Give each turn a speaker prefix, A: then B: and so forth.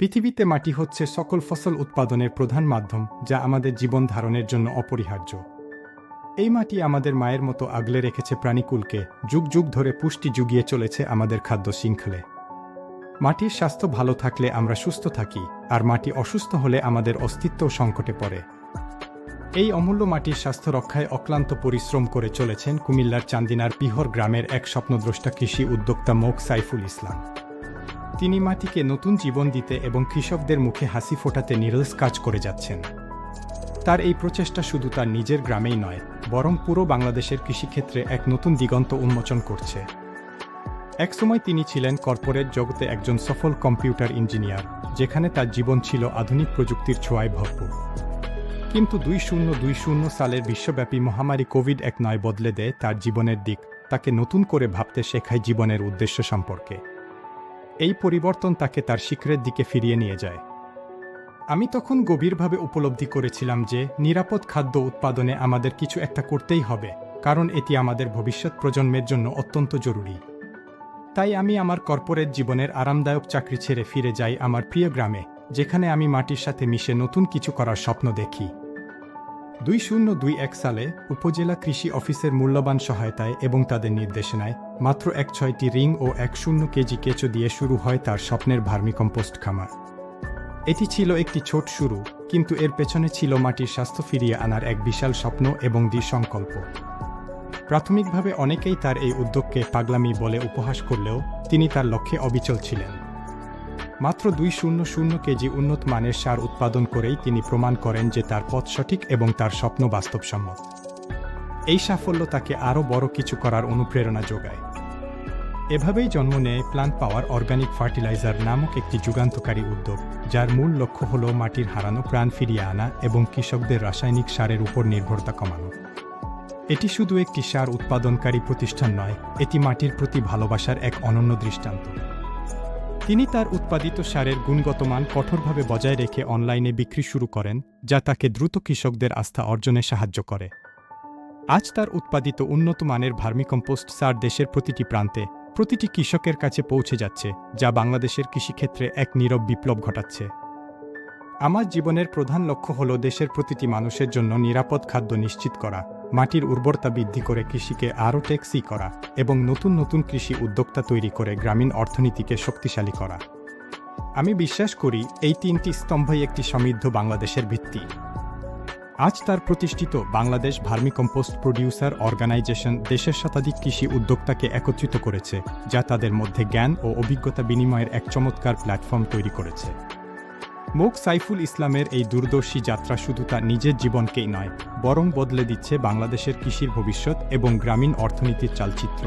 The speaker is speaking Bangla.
A: পৃথিবীতে মাটি হচ্ছে সকল ফসল উৎপাদনের প্রধান মাধ্যম, যা আমাদের জীবন ধারণের জন্য অপরিহার্য। এই মাটি আমাদের মায়ের মতো আগলে রেখেছে প্রাণীকুলকে, যুগ যুগ ধরে পুষ্টি জুগিয়ে চলেছে আমাদের খাদ্য শৃঙ্খলে। মাটির স্বাস্থ্য ভালো থাকলে আমরা সুস্থ থাকি, আর মাটি অসুস্থ হলে আমাদের অস্তিত্ব সংকটে পড়ে। এই অমূল্য মাটির স্বাস্থ্য রক্ষায় অক্লান্ত পরিশ্রম করে চলেছেন কুমিল্লার চান্দিনার পিহর গ্রামের এক স্বপ্নদ্রষ্টা কৃষি উদ্যোক্তা মোক সাইফুল ইসলাম। তিনি মাটিকে নতুন জীবন দিতে এবং কৃষকদের মুখে হাসি ফোটাতে নিরলস কাজ করে যাচ্ছেন। তার এই প্রচেষ্টা শুধু তার নিজের গ্রামেই নয়, বরং পুরো বাংলাদেশের কৃষিক্ষেত্রে এক নতুন দিগন্ত উন্মোচন করছে। একসময় তিনি ছিলেন কর্পোরেট জগতে একজন সফল কম্পিউটার ইঞ্জিনিয়ার, যেখানে তার জীবন ছিল আধুনিক প্রযুক্তির ছোঁয়ায় ভরপুর। কিন্তু দুই শূন্য দুই শূন্য সালের বিশ্বব্যাপী মহামারী কোভিড এক নয় বদলে দেয় তার জীবনের দিক, তাকে নতুন করে ভাবতে শেখায় জীবনের উদ্দেশ্য সম্পর্কে। এই পরিবর্তন তাকে তার শিখরের দিকে ফিরিয়ে নিয়ে যায়। আমি তখন গভীরভাবে উপলব্ধি করেছিলাম যে নিরাপদ খাদ্য উৎপাদনে আমাদের কিছু একটা করতেই হবে, কারণ এটি আমাদের ভবিষ্যৎ প্রজন্মের জন্য অত্যন্ত জরুরি। তাই আমি আমার কর্পোরেট জীবনের আরামদায়ক চাকরি ছেড়ে ফিরে যাই আমার প্রিয় গ্রামে, যেখানে আমি মাটির সাথে মিশে নতুন কিছু করার স্বপ্ন দেখি। দুই শূন্য দুই এক সালে উপজেলা কৃষি অফিসের মূল্যবান সহায়তায় এবং তাদের নির্দেশনায় মাত্র এক ছয়টি রিং ও এক শূন্য কেজি কেঁচো দিয়ে শুরু হয় তার স্বপ্নের ভার্মিকম্পোস্ট খামার। এটি ছিল একটি ছোট শুরু, কিন্তু এর পেছনে ছিল মাটির স্বাস্থ্য ফিরিয়ে আনার এক বিশাল স্বপ্ন এবং দৃঢ় সংকল্প প্রাথমিকভাবে অনেকেই তার এই উদ্যোগকে পাগলামি বলে উপহাস করলেও তিনি তার লক্ষ্যে অবিচল ছিলেন। মাত্র দুই শূন্য শূন্য কেজি উন্নত মানের সার উৎপাদন করেই তিনি প্রমাণ করেন যে তার পথ সঠিক এবং তার স্বপ্ন বাস্তবসম্মত। এই সাফল্য তাকে আরও বড় কিছু করার অনুপ্রেরণা যোগায়। এভাবেই জন্ম নেয় প্লান্ট পাওয়ার অর্গানিক ফার্টিলাইজার নামক একটি যুগান্তকারী উদ্যোগ, যার মূল লক্ষ্য হল মাটির হারানো প্রাণ ফিরিয়ে আনা এবং কৃষকদের রাসায়নিক সারের উপর নির্ভরতা কমানো। এটি শুধু একটি সার উৎপাদনকারী প্রতিষ্ঠান নয়, এটি মাটির প্রতি ভালোবাসার এক অনন্য দৃষ্টান্ত। তিনি তার উৎপাদিত সারের গুণগত মান কঠোরভাবে বজায় রেখে অনলাইনে বিক্রি শুরু করেন, যা তাকে দ্রুত কৃষকদের আস্থা অর্জনে সাহায্য করে। আজ তার উৎপাদিত উন্নত মানের ভার্মিকম্পোস্ট সার দেশের প্রতিটি প্রান্তে প্রতিটি কৃষকের কাছে পৌঁছে যাচ্ছে, যা বাংলাদেশের কৃষিক্ষেত্রে এক নীরব বিপ্লব ঘটাচ্ছে। আমার জীবনের প্রধান লক্ষ্য হল দেশের প্রতিটি মানুষের জন্য নিরাপদ খাদ্য নিশ্চিত করা। মাটির উর্বরতা বৃদ্ধি করে কৃষিকে আরও টেক্সি করা এবং নতুন নতুন কৃষি উদ্যোক্তা তৈরি করে গ্রামীণ অর্থনীতিকে শক্তিশালী করা। আমি বিশ্বাস করি এই তিনটি স্তম্ভই একটি সমৃদ্ধ বাংলাদেশের ভিত্তি। আজ তার প্রতিষ্ঠিত বাংলাদেশ ভার্মিকম্পোস্ট প্রডিউসার অর্গানাইজেশন দেশের শতাধিক কৃষি উদ্যোক্তাকে একত্রিত করেছে, যা তাদের মধ্যে জ্ঞান ও অভিজ্ঞতা বিনিময়ের এক চমৎকার প্ল্যাটফর্ম তৈরি করেছে। মোক সাইফুল ইসলামের এই দূরদর্শী যাত্রা শুধু তার নিজের জীবনকেই নয়, বরং বদলে দিচ্ছে বাংলাদেশের কৃষির ভবিষ্যৎ এবং গ্রামীণ অর্থনীতির চালচিত্র।